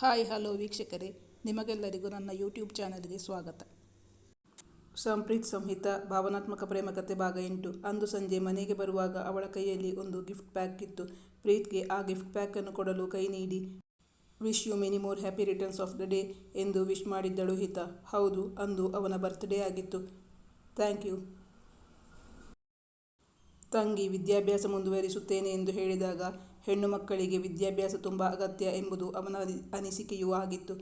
Hi, hello ವೀಕ್ಷಕರೇ. ನಿಮಗೆಲ್ಲರಿಗೂ ನನ್ನ ಯೂಟ್ಯೂಬ್ ಚಾನಲ್ಗೆ ಸ್ವಾಗತ. ಸಂಪ್ರೀತ್ ಸಂಹಿತ, ಭಾವನಾತ್ಮಕ ಪ್ರೇಮ ಕಥೆ ಭಾಗ ಎಂಟು. ಅಂದು ಸಂಜೆ ಮನೆಗೆ ಬರುವಾಗ ಅವಳ ಕೈಯಲ್ಲಿ ಒಂದು ಗಿಫ್ಟ್ ಪ್ಯಾಕ್ ಇತ್ತು. ಪ್ರೀತ್ಗೆ ಆ ಗಿಫ್ಟ್ ಪ್ಯಾಕನ್ನು ಕೊಡಲು ಕೈ ನೀಡಿ. Wish you many more happy returns of the day ಎಂದು ವಿಶ್ ಮಾಡಿದ್ದಳು ಹಿತ. ಹೌದು, ಅಂದು ಅವನ ಬರ್ತ್ಡೇ ಆಗಿತ್ತು. Thank you. ತಂಗಿ ವಿದ್ಯಾಭ್ಯಾಸ ಮುಂದುವರಿಸುತ್ತೇನೆ ಎಂದು ಹೇಳಿದಾಗ ಹೆಣ್ಣು ಮಕ್ಕಳಿಗೆ ವಿದ್ಯಾಭ್ಯಾಸ ತುಂಬ ಅಗತ್ಯ ಎಂಬುದು ಅವನ ಅನಿ- ಅನಿಸಿಕೆಯೂ ಆಗಿತ್ತು.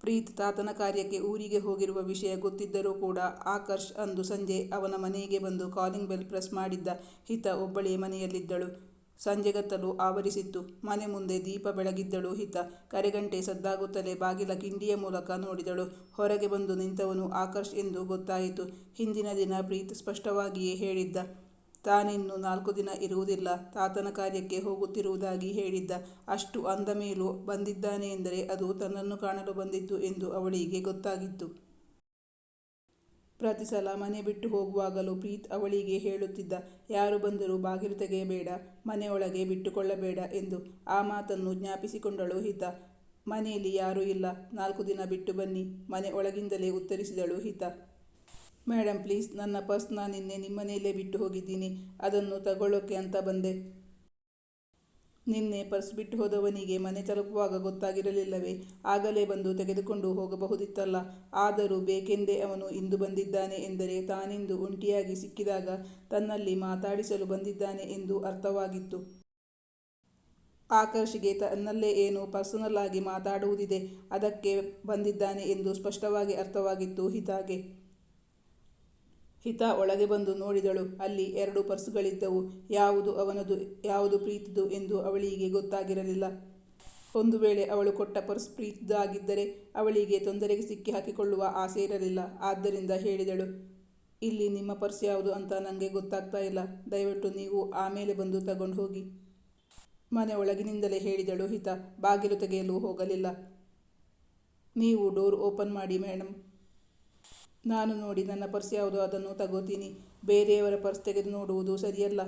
ಪ್ರೀತ್ ತಾತನ ಕಾರ್ಯಕ್ಕೆ ಊರಿಗೆ ಹೋಗಿರುವ ವಿಷಯ ಗೊತ್ತಿದ್ದರೂ ಕೂಡ ಆಕರ್ಷ್ ಅಂದು ಸಂಜೆ ಅವನ ಮನೆಗೆ ಬಂದು ಕಾಲಿಂಗ್ ಬೆಲ್ ಪ್ರೆಸ್ ಮಾಡಿದ್ದ ಹಿತ ಒಬ್ಬಳೇ ಮನೆಯಲ್ಲಿದ್ದಳು. ಸಂಜೆಗತ್ತಲು ಆವರಿಸಿತ್ತು. ಮನೆ ಮುಂದೆ ದೀಪ ಬೆಳಗಿದ್ದಳು ಹಿತ. ಕರೆಗಂಟೆ ಸದ್ದಾಗುತ್ತಲೇ ಬಾಗಿಲ ಕಿಂಡಿಯ ಮೂಲಕ ನೋಡಿದಳು. ಹೊರಗೆ ಬಂದು ನಿಂತವನು ಆಕರ್ಷ್ ಎಂದು ಗೊತ್ತಾಯಿತು. ಹಿಂದಿನ ದಿನ ಪ್ರೀತ್ ಸ್ಪಷ್ಟವಾಗಿಯೇ ಹೇಳಿದ್ದ. ತಾನಿನ್ನು ನಾಲ್ಕು ದಿನ ಇರುವುದಿಲ್ಲ, ತಾತನ ಕಾರ್ಯಕ್ಕೆ ಹೋಗುತ್ತಿರುವುದಾಗಿ ಹೇಳಿದ್ದ. ಅಷ್ಟು ಅಂದ ಮೇಲೂ ಬಂದಿದ್ದಾನೆ ಎಂದರೆ ಅದು ತನ್ನನ್ನು ಕಾಣಲು ಬಂದಿತ್ತು ಎಂದು ಅವಳಿಗೆ ಗೊತ್ತಾಗಿತ್ತು. ಪ್ರತಿ ಸಲ ಮನೆ ಬಿಟ್ಟು ಹೋಗುವಾಗಲೂ ಪ್ರೀತ್ ಅವಳಿಗೆ ಹೇಳುತ್ತಿದ್ದ, ಯಾರು ಬಂದರೂ ಬಾಗಿಲು ತೆಗೆಯಬೇಡ, ಮನೆಯೊಳಗೆ ಬಿಟ್ಟುಕೊಳ್ಳಬೇಡ ಎಂದು ಆ ಮಾತನ್ನು ಜ್ಞಾಪಿಸಿಕೊಂಡಳು ಹಿತ. ಮನೆಯಲ್ಲಿ ಯಾರೂ ಇಲ್ಲ, ನಾಲ್ಕು ದಿನ ಬಿಟ್ಟು ಬನ್ನಿ, ಮನೆ ಒಳಗಿಂದಲೇ ಉತ್ತರಿಸಿದಳು ಹಿತ. ಮೇಡಮ್ ಪ್ಲೀಸ್ ನನ್ನ ಪರ್ಸ್ನ ನಿನ್ನೆ ನಿಮ್ಮನೆಯಲ್ಲೇ ಬಿಟ್ಟು ಹೋಗಿದ್ದೀನಿ. ಅದನ್ನು ತಗೊಳ್ಳೋಕೆ ಅಂತ ಬಂದೆ. ನಿನ್ನೆ ಪರ್ಸ್ ಬಿಟ್ಟು ಹೋದವನಿಗೆ ಮನೆ ತಲುಪುವಾಗ ಗೊತ್ತಾಗಿರಲಿಲ್ಲವೇ? ಆಗಲೇ ಬಂದು ತೆಗೆದುಕೊಂಡು ಹೋಗಬಹುದಿತ್ತಲ್ಲ. ಆದರೂ ಬೇಕೆಂದೇ ಅವನು ಇಂದು ಬಂದಿದ್ದಾನೆ ಎಂದರೆ ತಾನಿಂದು ಒಂಟಿಯಾಗಿ ಸಿಕ್ಕಿದಾಗ ತನ್ನಲ್ಲಿ ಮಾತಾಡಿಸಲು ಬಂದಿದ್ದಾನೆ ಎಂದು ಅರ್ಥವಾಗಿತ್ತು. ಆಕರ್ಷಿಗೆ ತನ್ನಲ್ಲೇ ಏನು ಪರ್ಸನಲ್ ಆಗಿ ಮಾತಾಡುವುದಿದೆ. ಅದಕ್ಕೆ ಬಂದಿದ್ದಾನೆ ಎಂದು ಸ್ಪಷ್ಟವಾಗಿ ಅರ್ಥವಾಗಿತ್ತು ಹಿತಾಗೆ. ಹಿತ ಒಳಗೆ ಬಂದು ನೋಡಿದಳು. ಅಲ್ಲಿ ಎರಡು ಪರ್ಸುಗಳಿದ್ದವು. ಯಾವುದು ಅವನದು, ಯಾವುದು ಪ್ರೀತಿದು ಎಂದು ಅವಳಿಗೆ ಗೊತ್ತಾಗಿರಲಿಲ್ಲ. ಒಂದು ವೇಳೆ ಅವಳು ಕೊಟ್ಟ ಪರ್ಸ್ ಪ್ರೀತಿದಾಗಿದ್ದರೆ ಅವಳಿಗೆ ತೊಂದರೆಗೆ ಸಿಕ್ಕಿ ಹಾಕಿಕೊಳ್ಳುವ ಆಸೆ ಇರಲಿಲ್ಲ. ಆದ್ದರಿಂದ ಹೇಳಿದಳು, ಇಲ್ಲಿ ನಿಮ್ಮ ಪರ್ಸ್ ಯಾವುದು ಅಂತ ನನಗೆ ಗೊತ್ತಾಗ್ತಾ ಇಲ್ಲ. ದಯವಿಟ್ಟು ನೀವು ಆಮೇಲೆ ಬಂದು ತಗೊಂಡು ಹೋಗಿ. ಮನೆ ಒಳಗಿನಿಂದಲೇ ಹೇಳಿದಳು ಹಿತ, ಬಾಗಿಲು ತೆಗೆಯಲು ಹೋಗಲಿಲ್ಲ. ನೀವು ಡೋರ್ ಓಪನ್ ಮಾಡಿ ಮೇಡಮ್ ನಾನು ನೋಡಿ ನನ್ನ ಪರ್ಸ್ ಯಾವುದು ಅದನ್ನು ತಗೋತೀನಿ. ಬೇರೆಯವರ ಪರ್ಸ್ ತೆಗೆದು ನೋಡುವುದು ಸರಿಯಲ್ಲ.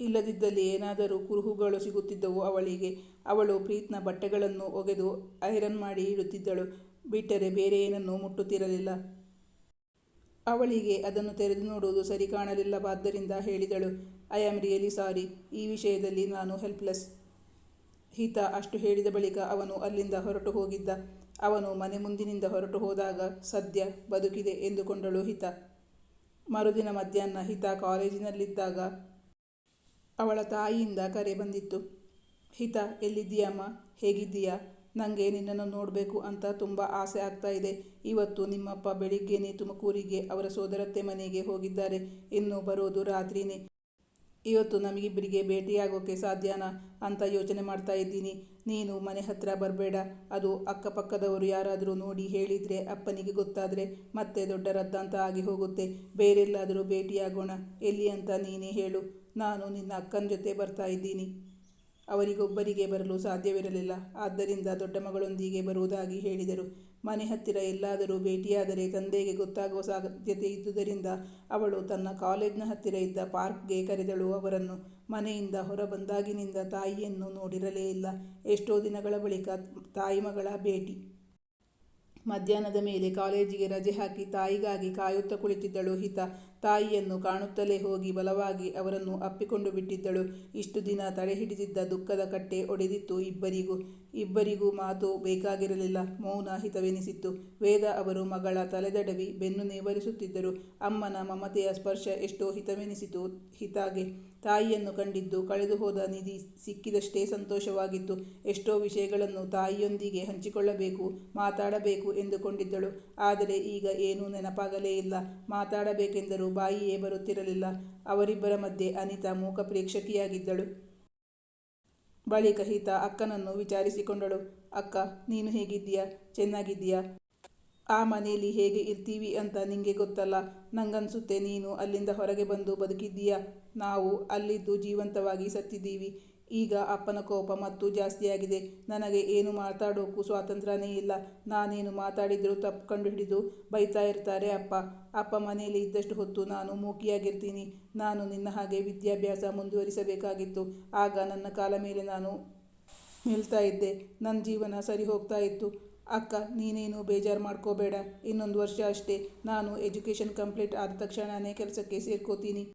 ಇಲ್ಲದಿದ್ದಲ್ಲಿ ಏನಾದರೂ ಕುರುಹುಗಳು ಸಿಗುತ್ತಿದ್ದವು ಅವಳಿಗೆ. ಅವಳು ಪ್ರೀತ್ನ ಬಟ್ಟೆಗಳನ್ನು ಒಗೆದು ಐರನ್ ಮಾಡಿ ಇಡುತ್ತಿದ್ದಳು. ಬಿಟ್ಟರೆ ಬೇರೆ ಏನನ್ನೂ ಮುಟ್ಟುತ್ತಿರಲಿಲ್ಲ. ಅವಳಿಗೆ ಅದನ್ನು ತೆರೆದು ನೋಡುವುದು ಸರಿ ಕಾಣಲಿಲ್ಲವಾದ್ದರಿಂದ ಹೇಳಿದಳು. ಐ ಆಮ್ ರಿಯಲಿ ಸಾರಿ ಈ ವಿಷಯದಲ್ಲಿ ನಾನು ಹೆಲ್ಪ್ಲೆಸ್ ಹಿತ ಅಷ್ಟು ಹೇಳಿದ ಬಳಿಕ ಅವನು ಅಲ್ಲಿಂದ ಹೊರಟು ಹೋಗಿದ್ದ. ಅವನು ಮನೆ ಮುಂದಿನಿಂದ ಹೊರಟು ಹೋದಾಗ ಸದ್ಯ ಬದುಕಿದೆ ಎಂದುಕೊಂಡಳು ಹಿತ. ಮರುದಿನ ಮಧ್ಯಾಹ್ನ ಹಿತ ಕಾಲೇಜಿನಲ್ಲಿದ್ದಾಗ ಅವಳ ತಾಯಿಯಿಂದ ಕರೆ ಬಂದಿತ್ತು. ಹಿತ, ಎಲ್ಲಿದ್ದೀಯಮ್ಮ? ಹೇಗಿದ್ದೀಯಾ? ನನಗೆ ನಿನ್ನನ್ನು ನೋಡಬೇಕು ಅಂತ ತುಂಬ ಆಸೆ ಆಗ್ತಾ ಇದೆ. ಇವತ್ತು ನಿಮ್ಮಪ್ಪ ಬೆಳಿಗ್ಗೆನೇ ತುಮಕೂರಿಗೆ ಅವರ ಸೋದರತ್ತೆ ಮನೆಗೆ ಹೋಗಿದ್ದಾರೆ. ಇನ್ನು ಬರೋದು ರಾತ್ರಿನೇ. ಇವತ್ತು ನಮಗಿಬ್ಬರಿಗೆ ಭೇಟಿಯಾಗೋಕ್ಕೆ ಸಾಧ್ಯನಾ ಅಂತ ಯೋಚನೆ ಮಾಡ್ತಾ ಇದ್ದೀನಿ. ನೀನು ಮನೆ ಹತ್ರ ಬರಬೇಡ. ಅದು ಅಕ್ಕಪಕ್ಕದವರು ಯಾರಾದರೂ ನೋಡಿ ಹೇಳಿದರೆ ಅಪ್ಪನಿಗೆ ಗೊತ್ತಾದರೆ ಮತ್ತೆ ದೊಡ್ಡ ರದ್ದಾಂತ ಆಗಿ ಹೋಗುತ್ತೆ. ಬೇರೆಲ್ಲಾದರೂ ಭೇಟಿಯಾಗೋಣ. ಎಲ್ಲಿ ಅಂತ ನೀನೇ ಹೇಳು. ನಾನು ನಿನ್ನ ಅಕ್ಕನ ಜೊತೆ ಬರ್ತಾ ಇದ್ದೀನಿ. ಅವರಿಗೊಬ್ಬರಿಗೆ ಬರಲು ಸಾಧ್ಯವಿರಲಿಲ್ಲ. ಆದ್ದರಿಂದ ದೊಡ್ಡ ಮಗಳೊಂದಿಗೆ ಬರುವುದಾಗಿ ಹೇಳಿದರು. ಮನೆ ಹತ್ತಿರ ಎಲ್ಲಾದರೂ ಭೇಟಿಯಾದರೆ ತಂದೆಗೆ ಗೊತ್ತಾಗುವ ಸಾಧ್ಯತೆ ಇದ್ದುದರಿಂದ ಅವಳು ತನ್ನ ಕಾಲೇಜ್ನ ಹತ್ತಿರ ಇದ್ದ ಪಾರ್ಕ್ಗೆ ಕರೆದಳು ಅವರನ್ನು. ಮನೆಯಿಂದ ಹೊರ ಬಂದಾಗಿನಿಂದ ತಾಯಿಯನ್ನು ನೋಡಿರಲೇ ಇಲ್ಲ. ಎಷ್ಟೋ ದಿನಗಳ ಬಳಿಕ ತಾಯಿ ಮಗಳ ಭೇಟಿ. ಮಧ್ಯಾಹ್ನದ ಮೇಲೆ ಕಾಲೇಜಿಗೆ ರಜೆ ಹಾಕಿ ತಾಯಿಗಾಗಿ ಕಾಯುತ್ತಾ ಕುಳಿತಿದ್ದಳು ಹಿತ. ತಾಯಿಯನ್ನು ಕಾಣುತ್ತಲೇ ಹೋಗಿ ಬಲವಾಗಿ ಅವರನ್ನು ಅಪ್ಪಿಕೊಂಡು ಬಿಟ್ಟಿದ್ದಳು. ಇಷ್ಟು ದಿನ ತಡೆ ಹಿಡಿದಿದ್ದ ದುಃಖದ ಕಟ್ಟೆ ಒಡೆದಿತ್ತು ಇಬ್ಬರಿಗೂ. ಇಬ್ಬರಿಗೂ ಮಾತು ಬೇಕಾಗಿರಲಿಲ್ಲ. ಮೌನ ಹಿತವೆನಿಸಿತ್ತು. ವೇದ ಅವರು ಮಗಳ ತಲೆದಡವಿ ಬೆನ್ನು ನೇವರಿಸುತ್ತಿದ್ದರು. ಅಮ್ಮನ ಮಮತೆಯ ಸ್ಪರ್ಶ ಎಷ್ಟೋ ಹಿತವೆನಿಸಿತು, ಹಿತಾಗೆ. ತಾಯಿಯನ್ನು ಕಂಡಿದ್ದು ಕಳೆದು ಹೋದ ನಿಧಿ ಸಿಕ್ಕಿದಷ್ಟೇ ಸಂತೋಷವಾಗಿತ್ತು. ಎಷ್ಟೋ ವಿಷಯಗಳನ್ನು ತಾಯಿಯೊಂದಿಗೆ ಹಂಚಿಕೊಳ್ಳಬೇಕು, ಮಾತಾಡಬೇಕು ಎಂದುಕೊಂಡಿದ್ದಳು. ಆದರೆ ಈಗ ಏನೂ ನೆನಪಾಗಲೇ ಇಲ್ಲ. ಮಾತಾಡಬೇಕೆಂದರೂ ಬಾಯಿಯೇ ಬರುತ್ತಿರಲಿಲ್ಲ. ಅವರಿಬ್ಬರ ಮಧ್ಯೆ ಅನಿತಾ ಮೂಕ ಪ್ರೇಕ್ಷಕಿಯಾಗಿದ್ದಳು ಬಳಿಕ ಹಿತ ಅಕ್ಕನನ್ನು ವಿಚಾರಿಸಿಕೊಂಡಳು. ಅಕ್ಕ, ನೀನು ಹೇಗಿದ್ದೀಯಾ? ಚೆನ್ನಾಗಿದ್ದೀಯಾ? ಆ ಮನೆಯಲ್ಲಿ ಹೇಗೆ ಇರ್ತೀವಿ ಅಂತ ನಿಂಗೆ ಗೊತ್ತಲ್ಲ. ನಂಗನ್ಸುತ್ತೆ ನೀನು ಅಲ್ಲಿಂದ ಹೊರಗೆ ಬಂದು ಬದುಕಿದ್ದೀಯಾ? ನಾವು ಅಲ್ಲಿದ್ದು ಜೀವಂತವಾಗಿ ಸತ್ತಿದ್ದೀವಿ. ಈಗ ಅಪ್ಪನ ಕೋಪ ಮತ್ತು ಜಾಸ್ತಿಯಾಗಿದೆ. ನನಗೆ ಏನು ಮಾತಾಡೋಕ್ಕೂ ಸ್ವಾತಂತ್ರ್ಯನೇ ಇಲ್ಲ. ನಾನೇನು ಮಾತಾಡಿದರೂ ತಪ್ಪು ಕಂಡು ಹಿಡಿದು ಬೈತಾ ಇರ್ತಾರೆ ಅಪ್ಪ. ಅಪ್ಪ ಮನೆಯಲ್ಲಿ ಇದ್ದಷ್ಟು ಹೊತ್ತು ನಾನು ಮೂಕಿಯಾಗಿರ್ತೀನಿ ನಾನು ನಿನ್ನ ಹಾಗೆ ವಿದ್ಯಾಭ್ಯಾಸ ಮುಂದುವರಿಸಬೇಕಾಗಿತ್ತು. ಆಗ ನನ್ನ ಕಾಲ ಮೇಲೆ ನಾನು ನಿಲ್ತಾ ಇದ್ದೆ. ನನ್ನ ಜೀವನ ಸರಿ ಹೋಗ್ತಾ ಇತ್ತು. ಅಕ್ಕ, ನೀನೇನು ಬೇಜಾರು ಮಾಡ್ಕೋಬೇಡ. ಇನ್ನೊಂದು ವರ್ಷ ಅಷ್ಟೇ. ನಾನು ಎಜುಕೇಷನ್ ಕಂಪ್ಲೀಟ್ ಆದ ತಕ್ಷಣನೇ ಕೆಲಸಕ್ಕೆ ಸೇರ್ಕೋತೀನಿ.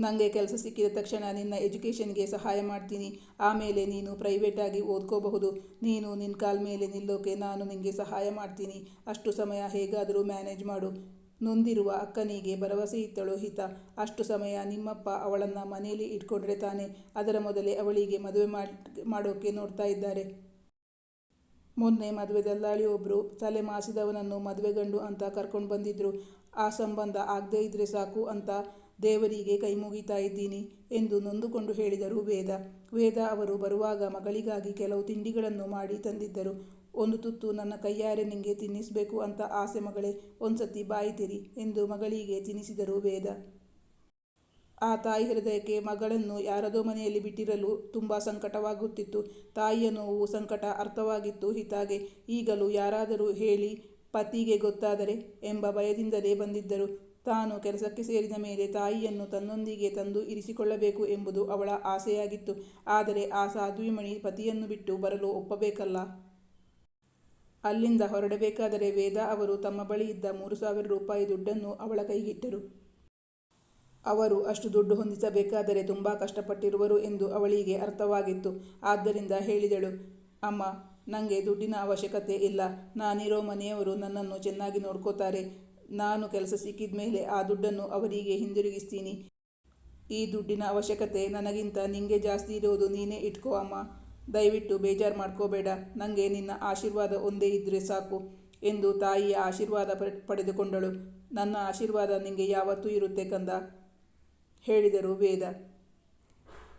ನನಗೆ ಕೆಲಸ ಸಿಕ್ಕಿದ ತಕ್ಷಣ ನಿನ್ನ ಎಜುಕೇಷನ್ಗೆ ಸಹಾಯ ಮಾಡ್ತೀನಿ. ಆಮೇಲೆ ನೀನು ಪ್ರೈವೇಟಾಗಿ ಓದ್ಕೋಬಹುದು. ನೀನು ನಿನ್ನ ಕಾಲ ಮೇಲೆ ನಿಲ್ಲೋಕೆ ನಾನು ನಿನಗೆ ಸಹಾಯ ಮಾಡ್ತೀನಿ. ಅಷ್ಟು ಸಮಯ ಹೇಗಾದರೂ ಮ್ಯಾನೇಜ್ ಮಾಡು. ನೊಂದಿರುವ ಅಕ್ಕನಿಗೆ ಭರವಸೆ ಇತ್ತಳು ಹಿತ. ಅಷ್ಟು ಸಮಯ ನಿಮ್ಮಪ್ಪ ಅವಳನ್ನು ಮನೆಯಲ್ಲಿ ಇಟ್ಕೊಂಡ್ರೆ ತಾನೆ. ಅದರ ಮೊದಲೇ ಅವಳಿಗೆ ಮದುವೆ ಮಾಡಿ ಮಾಡೋಕ್ಕೆ ನೋಡ್ತಾ ಇದ್ದಾರೆ. ಮೊನ್ನೆ ಮದುವೆ ದಲ್ಲಾಳಿಯೊಬ್ಬರು ತಲೆ ಮಾಸಿದವನನ್ನು ಮದುವೆ ಗಂಡು ಅಂತ ಕರ್ಕೊಂಡು ಬಂದಿದ್ರು. ಆ ಸಂಬಂಧ ಆಗದೇ ಇದ್ರೆ ಸಾಕು ಅಂತ ದೇವರಿಗೆ ಕೈ ಮುಗಿತಾ ಇದ್ದೀನಿ ಎಂದು ನೊಂದುಕೊಂಡು ಹೇಳಿದರು ವೇದ. ವೇದ ಅವರು ಬರುವಾಗ ಮಗಳಿಗಾಗಿ ಕೆಲವು ತಿಂಡಿಗಳನ್ನು ಮಾಡಿ ತಂದಿದ್ದರು. ಒಂದು ತುತ್ತು ನನ್ನ ಕೈಯಾರೆ ನಿಂಗೆ ತಿನ್ನಿಸಬೇಕು ಅಂತ ಆಸೆ ಮಗಳೇ, ಒಂದ್ಸತಿ ಬಾಯಿತಿರಿ ಎಂದು ಮಗಳಿಗೆ ತಿನ್ನಿಸಿದರು ವೇದ. ಆ ತಾಯಿ ಹೃದಯಕ್ಕೆ ಮಗಳನ್ನು ಯಾರದೋ ಮನೆಯಲ್ಲಿ ಬಿಟ್ಟಿರಲು ತುಂಬ ಸಂಕಟವಾಗುತ್ತಿತ್ತು. ತಾಯಿಯ ನೋವು ಸಂಕಟ ಅರ್ಥವಾಗಿತ್ತು ಹಿತಾಗೆ. ಈಗಲೂ ಯಾರಾದರೂ ಹೇಳಿ, ಪತಿಗೆ ಗೊತ್ತಾದರೆ ಎಂಬ ಭಯದಿಂದಲೇ ಬಂದಿದ್ದರು. ತಾನು ಕೆಲಸಕ್ಕೆ ಸೇರಿದ ಮೇಲೆ ತಾಯಿಯನ್ನು ತನ್ನೊಂದಿಗೆ ತಂದು ಇರಿಸಿಕೊಳ್ಳಬೇಕು ಎಂಬುದು ಅವಳ ಆಸೆಯಾಗಿತ್ತು. ಆದರೆ ಆ ಸಾಧ್ವಿಮಣಿ ಪತಿಯನ್ನು ಬಿಟ್ಟು ಬರಲು ಒಪ್ಪಬೇಕಲ್ಲ? ಅಲ್ಲಿಂದ ಹೊರಡಬೇಕಾದರೆ ವೇದ ಅವರು ತಮ್ಮ ಬಳಿ ಇದ್ದ ಮೂರು ಸಾವಿರ ರೂಪಾಯಿ ದುಡ್ಡನ್ನು ಅವಳ ಕೈಗಿಟ್ಟರು. ಅವರು ಅಷ್ಟು ದುಡ್ಡು ಹೊಂದಿಸಬೇಕಾದರೆ ತುಂಬ ಕಷ್ಟಪಟ್ಟಿರುವರು ಎಂದು ಅವಳಿಗೆ ಅರ್ಥವಾಗಿತ್ತು. ಆದ್ದರಿಂದ ಹೇಳಿದಳು, ಅಮ್ಮ ನನಗೆ ದುಡ್ಡಿನ ಅವಶ್ಯಕತೆ ಇಲ್ಲ. ನಾನಿರೋ ಮನೆಯವರು ನನ್ನನ್ನು ಚೆನ್ನಾಗಿ ನೋಡ್ಕೋತಾರೆ. ನಾನು ಕೆಲಸ ಸಿಕ್ಕಿದ ಮೇಲೆ ಆ ದುಡ್ಡನ್ನು ಅವರಿಗೆ ಹಿಂದಿರುಗಿಸ್ತೀನಿ. ಈ ದುಡ್ಡಿನ ಅವಶ್ಯಕತೆ ನನಗಿಂತ ನಿಂಗೆ ಜಾಸ್ತಿ ಇರೋದು ನೀನೇ ಇಟ್ಕೋ ಅಮ್ಮ. ದಯವಿಟ್ಟು ಬೇಜಾರು ಮಾಡ್ಕೋಬೇಡ. ನನಗೆ ನಿನ್ನ ಆಶೀರ್ವಾದ ಒಂದೇ ಇದ್ದರೆ ಸಾಕು ಎಂದು ತಾಯಿಯ ಆಶೀರ್ವಾದ ಪಡೆದುಕೊಂಡಳು. ನನ್ನ ಆಶೀರ್ವಾದ ನಿಂಗೆ ಯಾವತ್ತೂ ಇರುತ್ತೆ ಕಂದ, ಹೇಳಿದರು ವೇದ.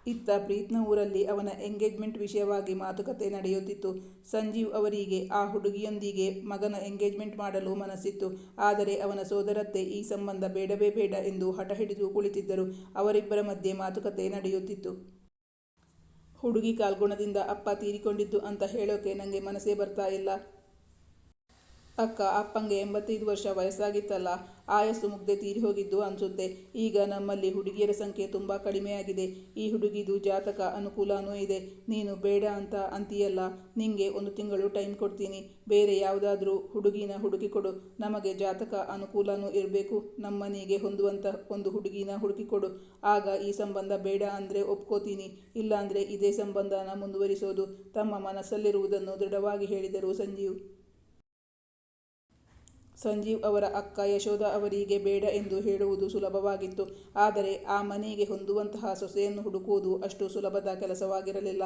ಇತ್ತ ಪ್ರೀತ್ನ ಊರಲ್ಲಿ ಅವನ ಎಂಗೇಜ್ಮೆಂಟ್ ವಿಷಯವಾಗಿ ಮಾತುಕತೆ ನಡೆಯುತ್ತಿತ್ತು. ಸಂಜೀವ್ ಅವರಿಗೆ, ಆ ಹುಡುಗಿಯೊಂದಿಗೆ ಮಗನ ಎಂಗೇಜ್ಮೆಂಟ್ ಮಾಡಲು ಮನಸ್ಸಿತ್ತು. ಆದರೆ ಅವನ ಸೋದರತ್ತೆ ಈ ಸಂಬಂಧ ಬೇಡವೇ ಬೇಡ ಎಂದು ಹಠ ಹಿಡಿದು ಕುಳಿತಿದ್ದರು. ಅವರಿಬ್ಬರ ಮಧ್ಯೆ ಮಾತುಕತೆ ನಡೆಯುತ್ತಿತ್ತು. ಹುಡುಗಿ ಕಾಲ್ಗುಣದಿಂದ ಅಪ್ಪ ತೀರಿಕೊಂಡಿದ್ದು ಅಂತ ಹೇಳೋಕೆ ನನಗೆ ಮನಸ್ಸೇ ಬರ್ತಾ ಇಲ್ಲ. ಅಕ್ಕ, ಅಪ್ಪಂಗೆ ಎಂಬತ್ತೈದು ವರ್ಷ ವಯಸ್ಸಾಗಿತ್ತಲ್ಲ, ಆಯಸ್ಸು ಮುಗ್ದೆ ತೀರಿ ಹೋಗಿದ್ದು ಅನಿಸುತ್ತೆ. ಈಗ ನಮ್ಮಲ್ಲಿ ಹುಡುಗಿಯರ ಸಂಖ್ಯೆ ತುಂಬ ಕಡಿಮೆಯಾಗಿದೆ. ಈ ಹುಡುಗಿದು ಜಾತಕ ಅನುಕೂಲನೂ ಇದೆ. ನೀನು ಬೇಡ ಅಂತ ಅಂತೀಯಲ್ಲ, ನಿಂಗೆ ಒಂದು ತಿಂಗಳು ಟೈಮ್ ಕೊಡ್ತೀನಿ. ಬೇರೆ ಯಾವುದಾದ್ರೂ ಹುಡುಗಿನ ಹುಡುಕಿಕೊಡು ನಮಗೆ ಜಾತಕ ಅನುಕೂಲನೂ ಇರಬೇಕು. ನಮ್ಮನಿಗೆ ಹೊಂದುವಂಥ ಒಂದು ಹುಡುಗಿನ ಹುಡುಕಿಕೊಡು ಆಗ ಈ ಸಂಬಂಧ ಬೇಡ ಅಂದರೆ ಒಪ್ಕೋತೀನಿ. ಇಲ್ಲಾಂದರೆ ಇದೇ ಸಂಬಂಧನ ಮುಂದುವರಿಸೋದು. ತಮ್ಮ ಮನಸ್ಸಲ್ಲಿರುವುದನ್ನು ದೃಢವಾಗಿ ಹೇಳಿದರು ಸಂಜೀವ್. ಸಂಜೀವ್ ಅವರ ಅಕ್ಕ ಯಶೋಧ ಅವರಿಗೆ ಬೇಡ ಎಂದು ಹೇಳುವುದು ಸುಲಭವಾಗಿತ್ತು. ಆದರೆ ಆ ಮನೆಗೆ ಹೊಂದುವಂತಹ ಸೊಸೆಯನ್ನು ಹುಡುಕುವುದು ಅಷ್ಟು ಸುಲಭದ ಕೆಲಸವಾಗಿರಲಿಲ್ಲ.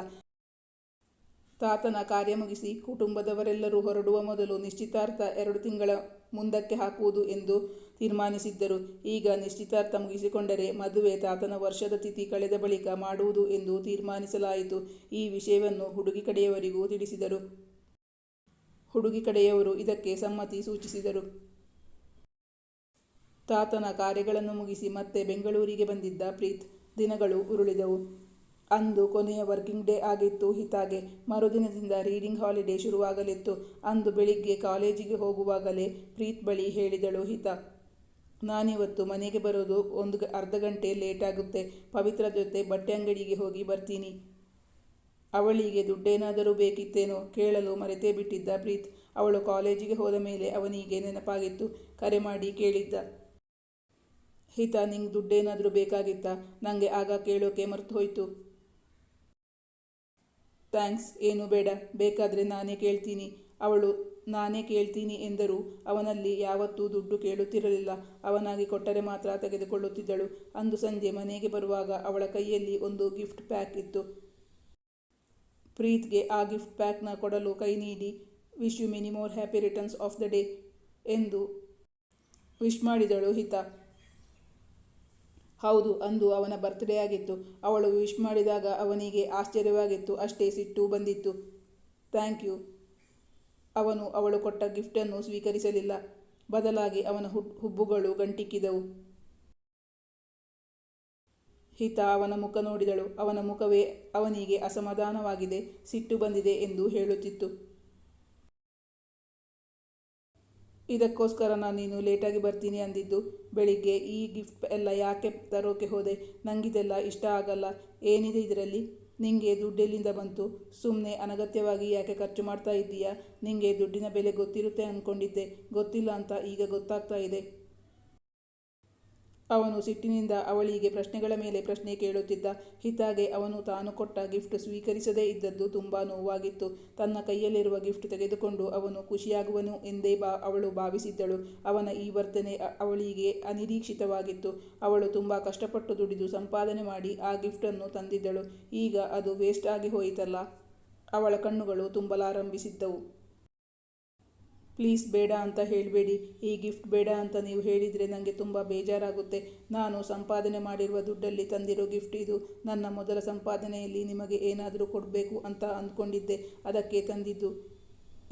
ತಾತನ ಕಾರ್ಯ ಮುಗಿಸಿ ಕುಟುಂಬದವರೆಲ್ಲರೂ ಹೊರಡುವ ಮೊದಲು ನಿಶ್ಚಿತಾರ್ಥ ಎರಡು ತಿಂಗಳ ಮುಂದಕ್ಕೆ ಹಾಕುವುದು ಎಂದು ತೀರ್ಮಾನಿಸಿದ್ದರು. ಈಗ ನಿಶ್ಚಿತಾರ್ಥ ಮುಗಿಸಿಕೊಂಡರೆ ಮದುವೆ ತಾತನ ವರ್ಷದ ತಿಥಿ ಕಳೆದ ಬಳಿಕ ಮಾಡುವುದು ಎಂದು ತೀರ್ಮಾನಿಸಲಾಯಿತು. ಈ ವಿಷಯವನ್ನು ಹುಡುಗಿ ಕಡೆಯವರಿಗೂ ತಿಳಿಸಿದರು. ಹುಡುಗಿ ಕಡೆಯವರು ಇದಕ್ಕೆ ಸಮ್ಮತಿ ಸೂಚಿಸಿದರು. ತಾತನ ಕಾರ್ಯಗಳನ್ನು ಮುಗಿಸಿ ಮತ್ತೆ ಬೆಂಗಳೂರಿಗೆ ಬಂದಿದ್ದ ಪ್ರೀತ್ ದಿನಗಳು ಉರುಳಿದವು. ಅಂದು ಕೊನೆಯ ವರ್ಕಿಂಗ್ ಡೇ ಆಗಿತ್ತು. ಹಿತಾಗೆ ಮರುದಿನದಿಂದ ರೀಡಿಂಗ್ ಹಾಲಿಡೇ ಶುರುವಾಗಲಿತ್ತು. ಅಂದು ಬೆಳಿಗ್ಗೆ ಕಾಲೇಜಿಗೆ ಹೋಗುವಾಗಲೇ ಪ್ರೀತ್ ಬಳಿ ಹೇಳಿದಳು ಹಿತ, ನಾನಿವತ್ತು ಮನೆಗೆ ಬರೋದು ಒಂದು ಅರ್ಧ ಗಂಟೆ ಲೇಟ್ ಆಗುತ್ತೆ. ಪವಿತ್ರ ಜೊತೆ ಬಟ್ಟೆ ಅಂಗಡಿಗೆ ಹೋಗಿ ಬರ್ತೀನಿ. ಅವಳಿಗೆ ದುಡ್ಡೇನಾದರೂ ಬೇಕಿತ್ತೇನೋ ಕೇಳಲು ಮರೆತೇ ಬಿಟ್ಟಿದ್ದ ಪ್ರೀತ್. ಅವಳು ಕಾಲೇಜಿಗೆ ಹೋದ ಮೇಲೆ ಅವನಿಗೆ ನೆನಪಾಗಿತ್ತು. ಕರೆ ಮಾಡಿ ಕೇಳಿದ್ದ. ಹಿತ, ನಿಂಗೆ ದುಡ್ಡೇನಾದರೂ ಬೇಕಾಗಿತ್ತಾ? ನನಗೆ ಆಗ ಕೇಳೋಕೆ ಮರ್ತು ಹೋಯ್ತು. ಥ್ಯಾಂಕ್ಸ್, ಏನು ಬೇಡ. ಬೇಕಾದರೆ ನಾನೇ ಕೇಳ್ತೀನಿ. ಅವಳು, ನಾನೇ ಕೇಳ್ತೀನಿ ಎಂದರೂ ಅವನಲ್ಲಿ ಯಾವತ್ತೂ ದುಡ್ಡು ಕೇಳುತ್ತಿರಲಿಲ್ಲ. ಅವನಾಗಿ ಕೊಟ್ಟರೆ ಮಾತ್ರ ತೆಗೆದುಕೊಳ್ಳುತ್ತಿದ್ದಳು. ಅಂದು ಸಂಜೆ ಮನೆಗೆ ಬರುವಾಗ ಅವಳ ಕೈಯಲ್ಲಿ ಒಂದು ಗಿಫ್ಟ್ ಪ್ಯಾಕ್ ಇತ್ತು. ಪ್ರೀತ್ಗೆ ಆ ಗಿಫ್ಟ್ ಪ್ಯಾಕ್ನ ಕೊಡಲು ಕೈ ನೀಡಿ, wish you many more happy returns of the day ಎಂದು ವಿಶ್ ಮಾಡಿದಳು ಹಿತ. ಹೌದು, ಅಂದು ಅವನ ಬರ್ತ್ಡೇ ಆಗಿತ್ತು. ಅವಳು ವಿಶ್ ಮಾಡಿದಾಗ ಅವನಿಗೆ ಆಶ್ಚರ್ಯವಾಗಿತ್ತು. ಅಷ್ಟೇ ಸಿಟ್ಟು ಬಂದಿತ್ತು. Thank you. ಅವನು ಅವಳು ಕೊಟ್ಟ ಗಿಫ್ಟನ್ನು ಸ್ವೀಕರಿಸಲಿಲ್ಲ. ಬದಲಾಗಿ ಅವನ ಹುಬ್ಬುಗಳು ಗಂಟಿಕ್ಕಿದವು. ಹಿತ ಅವನ ಮುಖ ನೋಡಿದಳು. ಅವನ ಮುಖವೇ ಅವನಿಗೆ ಅಸಮಾಧಾನವಾಗಿದೆ. ಸಿಟ್ಟು ಬಂದಿದೆ ಎಂದು ಹೇಳುತ್ತಿತ್ತು. ಇದಕ್ಕೋಸ್ಕರ ನಾನು ನೀನು ಲೇಟಾಗಿ ಬರ್ತೀನಿ ಅಂದಿದ್ದು. ಬೆಳಿಗ್ಗೆ ಈ ಗಿಫ್ಟ್ ಎಲ್ಲ ಯಾಕೆ ತರೋಕೆ ಹೋದೆ? ನನಗಿದೆಲ್ಲ ಇಷ್ಟ ಆಗಲ್ಲ. ಏನಿದೆ ಇದರಲ್ಲಿ? ನಿಂಗೆ ದುಡ್ಡೆಲ್ಲಿಂದ ಬಂತು? ಸುಮ್ಮನೆ ಅನಗತ್ಯವಾಗಿ ಯಾಕೆ ಖರ್ಚು ಮಾಡ್ತಾ ಇದ್ದೀಯಾ? ನಿಂಗೆ ದುಡ್ಡಿನ ಬೆಲೆ ಗೊತ್ತಿರುತ್ತೆ ಅಂದ್ಕೊಂಡಿದ್ದೆ ಗೊತ್ತಿಲ್ಲ ಅಂತ ಈಗ ಗೊತ್ತಾಗ್ತಾ ಇದೆ. ಅವನು ಸಿಟ್ಟಿನಿಂದ ಅವಳಿಗೆ ಪ್ರಶ್ನೆಗಳ ಮೇಲೆ ಪ್ರಶ್ನೆ ಕೇಳುತ್ತಿದ್ದ. ಹಿತಾಗೆ ಅವನು ತಾನು ಕೊಟ್ಟ ಗಿಫ್ಟ್ ಸ್ವೀಕರಿಸದೇ ಇದ್ದದ್ದು ತುಂಬ ನೋವಾಗಿತ್ತು. ತನ್ನ ಕೈಯಲ್ಲಿರುವ ಗಿಫ್ಟ್ ತೆಗೆದುಕೊಂಡು ಅವನು ಖುಷಿಯಾಗುವನು ಎಂದೇ ಬಾ, ಅವಳು ಭಾವಿಸಿದ್ದಳು. ಅವನ ಈ ವರ್ತನೆ ಅವಳಿಗೆ ಅನಿರೀಕ್ಷಿತವಾಗಿತ್ತು. ಅವಳು ತುಂಬ ಕಷ್ಟಪಟ್ಟು ದುಡಿದು ಸಂಪಾದನೆ ಮಾಡಿ ಆ ಗಿಫ್ಟನ್ನು ತಂದಿದ್ದಳು. ಈಗ ಅದು ವೇಸ್ಟ್ ಆಗಿ ಹೋಯಿತಲ್ಲ. ಅವಳ ಕಣ್ಣುಗಳು ತುಂಬಲಾರಂಭಿಸಿದ್ದವು. ಪ್ಲೀಸ್ ಬೇಡ ಅಂತ ಹೇಳಬೇಡಿ, ಈ ಗಿಫ್ಟ್ ಬೇಡ ಅಂತ ನೀವು ಹೇಳಿದರೆ ನನಗೆ ತುಂಬ ಬೇಜಾರಾಗುತ್ತೆ. ನಾನು ಸಂಪಾದನೆ ಮಾಡಿರುವ ದುಡ್ಡಲ್ಲಿ ತಂದಿರೋ ಗಿಫ್ಟ್ ಇದು. ನನ್ನ ಮೊದಲ ಸಂಪಾದನೆಯಲ್ಲಿ ನಿಮಗೆ ಏನಾದರೂ ಕೊಡಬೇಕು ಅಂತ ಅಂದ್ಕೊಂಡಿದ್ದೆ. ಅದಕ್ಕೆ ತಂದಿದ್ದು.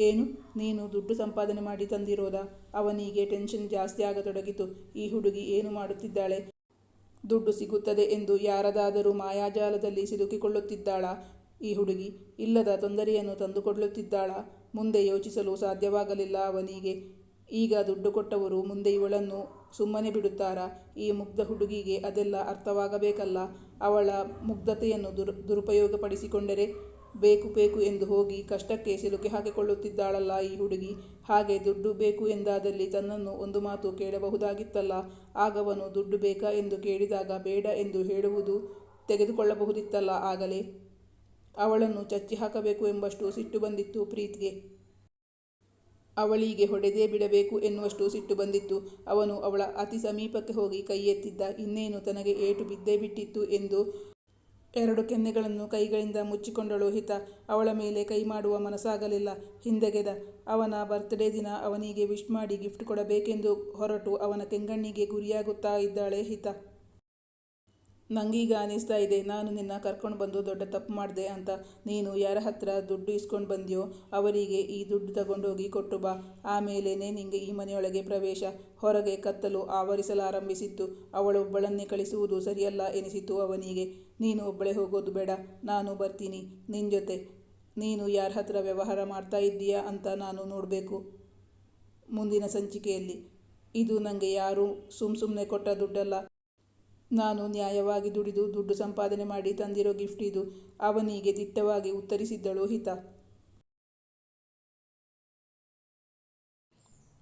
ಏನು? ನೀನು ದುಡ್ಡು ಸಂಪಾದನೆ ಮಾಡಿ ತಂದಿರೋದಾ? ಅವನಿಗೆ ಟೆನ್ಷನ್ ಜಾಸ್ತಿ ಆಗತೊಡಗಿತು ಈ ಹುಡುಗಿ ಏನು ಮಾಡುತ್ತಿದ್ದಾಳೆ? ದುಡ್ಡು ಸಿಗುತ್ತದೆ ಎಂದು ಯಾರದಾದರೂ ಮಾಯಾಜಾಲದಲ್ಲಿ ಸಿಲುಕಿಕೊಳ್ಳುತ್ತಿದ್ದಾಳಾ? ಈ ಹುಡುಗಿ ಇಲ್ಲದ ತೊಂದರೆಯನ್ನು ತಂದುಕೊಡಲುತ್ತಿದ್ದಾಳಾ? ಮುಂದೆ ಯೋಚಿಸಲು ಸಾಧ್ಯವಾಗಲಿಲ್ಲ ಅವನಿಗೆ. ಈಗ ದುಡ್ಡು ಕೊಟ್ಟವರು ಮುಂದೆ ಇವಳನ್ನು ಸುಮ್ಮನೆ ಬಿಡುತ್ತಾರಾ. ಈ ಮುಗ್ಧ ಹುಡುಗಿಗೆ ಅದೆಲ್ಲ ಅರ್ಥವಾಗಬೇಕಲ್ಲ. ಅವಳ ಮುಗ್ಧತೆಯನ್ನು ದುರ್, ದುರುಪಯೋಗಪಡಿಸಿಕೊಂಡರೆ ಬೇಕು ಬೇಕು ಎಂದು ಹೋಗಿ ಕಷ್ಟಕ್ಕೆ ಸಿಲುಕಿ ಹಾಕಿಕೊಳ್ಳುತ್ತಿದ್ದಾಳಲ್ಲ ಈ ಹುಡುಗಿ. ಹಾಗೆ ದುಡ್ಡು ಬೇಕು ಎಂದಾದಲ್ಲಿ ತನ್ನನ್ನು ಒಂದು ಮಾತು ಕೇಳಬಹುದಾಗಿತ್ತಲ್ಲ. ಆಗವನು ದುಡ್ಡು ಬೇಕಾ ಎಂದು ಕೇಳಿದಾಗ ಬೇಡ ಎಂದು ಹೇಳುವುದು ತೆಗೆದುಕೊಳ್ಳಬಹುದಿತ್ತಲ್ಲ ಆಗಲೇ. ಅವಳನ್ನು ಚಚ್ಚಿ ಹಾಕಬೇಕು ಎಂಬಷ್ಟು ಸಿಟ್ಟು ಬಂದಿತ್ತು ಪ್ರೀತ್ಗೆ. ಅವಳಿಗೆ ಹೊಡೆದೇ ಬಿಡಬೇಕು ಎನ್ನುವಷ್ಟು ಸಿಟ್ಟು ಬಂದಿತ್ತು. ಅವನು ಅವಳ ಅತಿ ಸಮೀಪಕ್ಕೆ ಹೋಗಿ ಕೈ ಎತ್ತಿದ್ದ ಇನ್ನೇನು ತನಗೆ ಏಟು ಬಿದ್ದೇ ಬಿಟ್ಟಿತ್ತು ಎಂದು ಎರಡು ಕೆನ್ನೆಗಳನ್ನು ಕೈಗಳಿಂದ ಮುಚ್ಚಿಕೊಂಡಳು ಹಿತ. ಅವಳ ಮೇಲೆ ಕೈ ಮಾಡುವ ಮನಸ್ಸಾಗಲಿಲ್ಲ. ಹಿಂದೆಗೆದ ಅವನ ಬರ್ತ್ಡೇ ದಿನ ಅವನಿಗೆ ವಿಶ್ ಮಾಡಿ ಗಿಫ್ಟ್ ಕೊಡಬೇಕೆಂದು ಹೊರಟು ಅವನ ಕೆಂಗಣ್ಣಿಗೆ ಗುರಿಯಾಗುತ್ತಾ ಇದ್ದಾಳೆ ಹಿತ. ನಂಗೀಗ ಅನಿಸ್ತಾ ಇದೆ, ನಾನು ನಿನ್ನ ಕರ್ಕೊಂಡು ಬಂದು ದೊಡ್ಡ ತಪ್ಪು ಮಾಡಿದೆ ಅಂತ. ನೀನು ಯಾರ ಹತ್ರ ದುಡ್ಡು ಇಸ್ಕೊಂಡು ಬಂದಿಯೋ ಅವರಿಗೆ ಈ ದುಡ್ಡು ತಗೊಂಡೋಗಿ ಕೊಟ್ಟು ಬಾ. ಆಮೇಲೇನೆ ನಿಂಗೆ ಈ ಮನೆಯೊಳಗೆ ಪ್ರವೇಶ. ಹೊರಗೆ ಕತ್ತಲು ಆವರಿಸಲಾರಂಭಿಸಿತ್ತು. ಅವಳೊಬ್ಬಳನ್ನೇ ಕಳಿಸುವುದು ಸರಿಯಲ್ಲ ಎನಿಸಿತು ಅವನಿಗೆ. ನೀನು ಒಬ್ಬಳೇ ಹೋಗೋದು ಬೇಡ, ನಾನು ಬರ್ತೀನಿ. ನಿನ್ನ ಜೊತೆ. ನೀನು ಯಾರ ಹತ್ರ ವ್ಯವಹಾರ ಮಾಡ್ತಾ ಇದ್ದೀಯಾ ಅಂತ ನಾನು ನೋಡಬೇಕು. ಮುಂದಿನ ಸಂಚಿಕೆಯಲ್ಲಿ. ಇದು ನನಗೆ ಯಾರೂ ಸುಮ್ಮ ಸುಮ್ಮನೆ ಕೊಟ್ಟ ದುಡ್ಡಲ್ಲ. ನಾನು ನ್ಯಾಯವಾಗಿ ದುಡಿದು ದುಡ್ಡು ಸಂಪಾದನೆ ಮಾಡಿ ತಂದಿರೋ ಗಿಫ್ಟ್ ಇದು. ಅವನಿಗೆ ದಿಟ್ಟವಾಗಿ ಉತ್ತರಿಸಿದ್ದಳು ಹಿತ.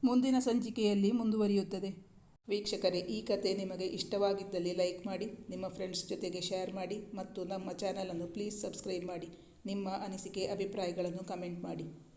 ಮುಂದಿನ ಸಂಚಿಕೆಯಲ್ಲಿ ಮುಂದುವರಿಯುತ್ತದೆ. ವೀಕ್ಷಕರೇ, ಈ ಕತೆ ನಿಮಗೆ ಇಷ್ಟವಾಗಿದ್ದಲ್ಲಿ ಲೈಕ್ ಮಾಡಿ, ನಿಮ್ಮ ಫ್ರೆಂಡ್ಸ್ ಜೊತೆಗೆ ಶೇರ್ ಮಾಡಿ ಮತ್ತು ನಮ್ಮ ಚಾನಲನ್ನು ಪ್ಲೀಸ್ ಸಬ್ಸ್ಕ್ರೈಬ್ ಮಾಡಿ. ನಿಮ್ಮ ಅನಿಸಿಕೆ, ಅಭಿಪ್ರಾಯಗಳನ್ನು ಕಮೆಂಟ್ ಮಾಡಿ.